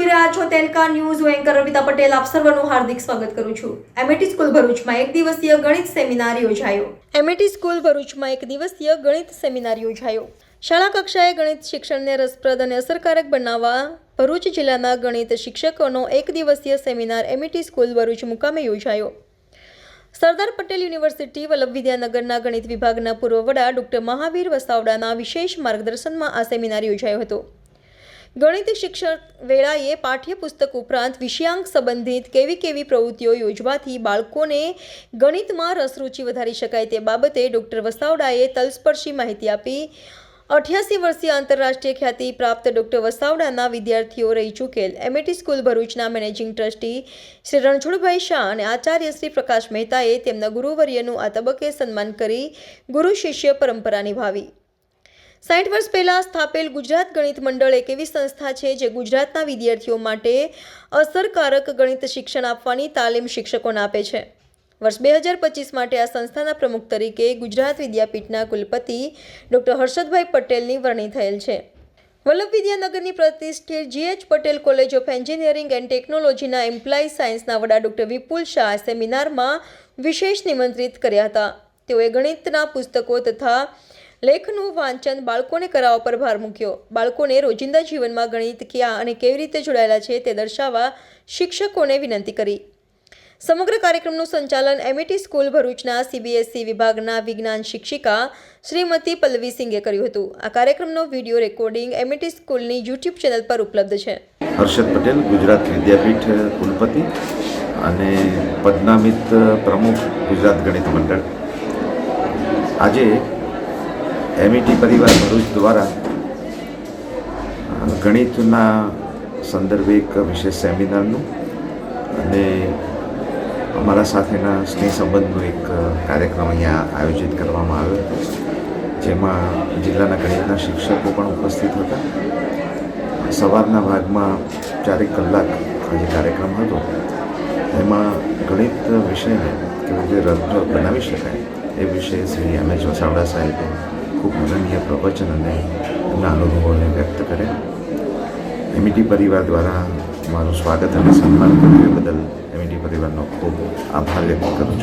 રહ્યા છો તેલકા ન્યૂઝ. હું એન્કર રવિતા પટેલ, આપ સર્વનું હાર્દિક સ્વાગત કરું છું. એમએટી સ્કૂલ ભરૂચમાં એક દિવસીય ગણિત સેમિનાર યોજાયો. એમએટી સ્કૂલ ભરૂચમાં એક દિવસીય ગણિત સેમિનાર યોજાયો. શાળા કક્ષાએ ગણિત શિક્ષણને રસપ્રદ અને અસરકારક બનાવવા ભરૂચ જિલ્લાના ગણિત શિક્ષકોનો એક દિવસીય સેમિનાર એમએટી સ્કૂલ ભરૂચ મુકામે યોજાયો. સરદાર પટેલ યુનિવર્સિટી, વલ્લભ વિદ્યાનગરના ગણિત વિભાગના પૂર્વ વડા ડોક્ટર મહાવીર વસાવડાના વિશેષ માર્ગદર્શનમાં આ સેમિનાર યોજાયો હતો. ગણિત શિક્ષણ વેળાએ પાઠ્યપુસ્તક ઉપરાંત વિષયાંક સંબંધિત કેવી કેવી પ્રવૃત્તિઓ યોજવાથી બાળકોને ગણિતમાં રસરૂચિ વધારી શકાય તે બાબતે ડૉક્ટર વસાવડાએ તલસ્પર્શી માહિતી આપી. અઠ્યાસી વર્ષીય આંતરરાષ્ટ્રીય ખ્યાતિ પ્રાપ્ત ડૉક્ટર વસાવડાના વિદ્યાર્થીઓ રહી ચૂકેલ. એમએટી સ્કૂલ ભરૂચના મેનેજિંગ ટ્રસ્ટી શ્રી રણછોડભાઈ શાહ અને આચાર્ય શ્રી પ્રકાશ મહેતાએ તેમના ગુરુવર્યનું આ તબક્કે સન્માન કરી ગુરુ શિષ્ય પરંપરા નિભાવી. સાઠ વર્ષ પહેલાં સ્થાપેલ ગુજરાત ગણિત મંડળ એક એવી સંસ્થા છે જે ગુજરાતના વિદ્યાર્થીઓ માટે અસરકારક ગણિત શિક્ષણ આપવાની તાલીમ શિક્ષકોને આપે છે. વર્ષ બે હજાર પચીસ માટે આ સંસ્થાના પ્રમુખ તરીકે ગુજરાત વિદ્યાપીઠના કુલપતિ ડૉક્ટર હર્ષદભાઈ પટેલની વરણી થયેલ છે. વલ્લભ વિદ્યાનગરની પ્રતિષ્ઠિત GH Patel college of engineering and ટેકનોલોજીના એમ્પ્લોય સાયન્સના વડા ડૉક્ટર વિપુલ શાહ સેમિનારમાં વિશેષ નિમંત્રિત કર્યા હતા. તેઓએ ગણિતના પુસ્તકો તથા લેખનું વાંચન બાળકોને કરાવવા પર ભાર મૂક્યો. બાળકોને રોજિંદા જીવનમાં ગણિત, ક્યાં અને કેવી રીતે જોડાયેલા છે તે દર્શાવવા શિક્ષકોને વિનંતી કરી. સમગ્ર કાર્યક્રમનું સંચાલન એમઈટી સ્કૂલ ભરૂચના સીબીએસઈ વિભાગના વિજ્ઞાન શિક્ષિકા શ્રીમતી પલ્લવી સિંઘે કર્યું હતું. આ કાર્યક્રમનો વીડિયો રેકોર્ડિંગ એમઈટી સ્કૂલની યુટ્યુબ ચેનલ પર ઉપલબ્ધ છે. હર્ષદ પટેલ, ગુજરાત વિદ્યાપીઠ કુલપતિ અને પદનામિત પ્રમુખ ગુજરાત ગણિત મંડળ. આજે એમઈટી પરિવાર ભરૂચ દ્વારા ગણિતના સંદર્ભે એક વિશેષ સેમિનારનું અને અમારા સાથેના સ્નેહ સંબંધનો એક કાર્યક્રમ અહીંયા આયોજિત કરવામાં આવ્યો હતો, જેમાં જિલ્લાના ગણિતના શિક્ષકો પણ ઉપસ્થિત હતા. સવારના ભાગમાં ચારેક કલાક જે કાર્યક્રમ હતો, એમાં ગણિત વિષયને કેવી રીતે રસપ્રદ બનાવી શકાય એ વિશે શ્રી એમ એચ વસાવડા સાહેબે ખૂબ અનન્ય પ્રવચન અને એમના અનુભવોને વ્યક્ત કર્યા એમઈટી પરિવાર દ્વારા મારું સ્વાગત અને સન્માન કર્યું બદલ એમઈટી પરિવારનો ખૂબ આભાર વ્યક્ત કરું છું.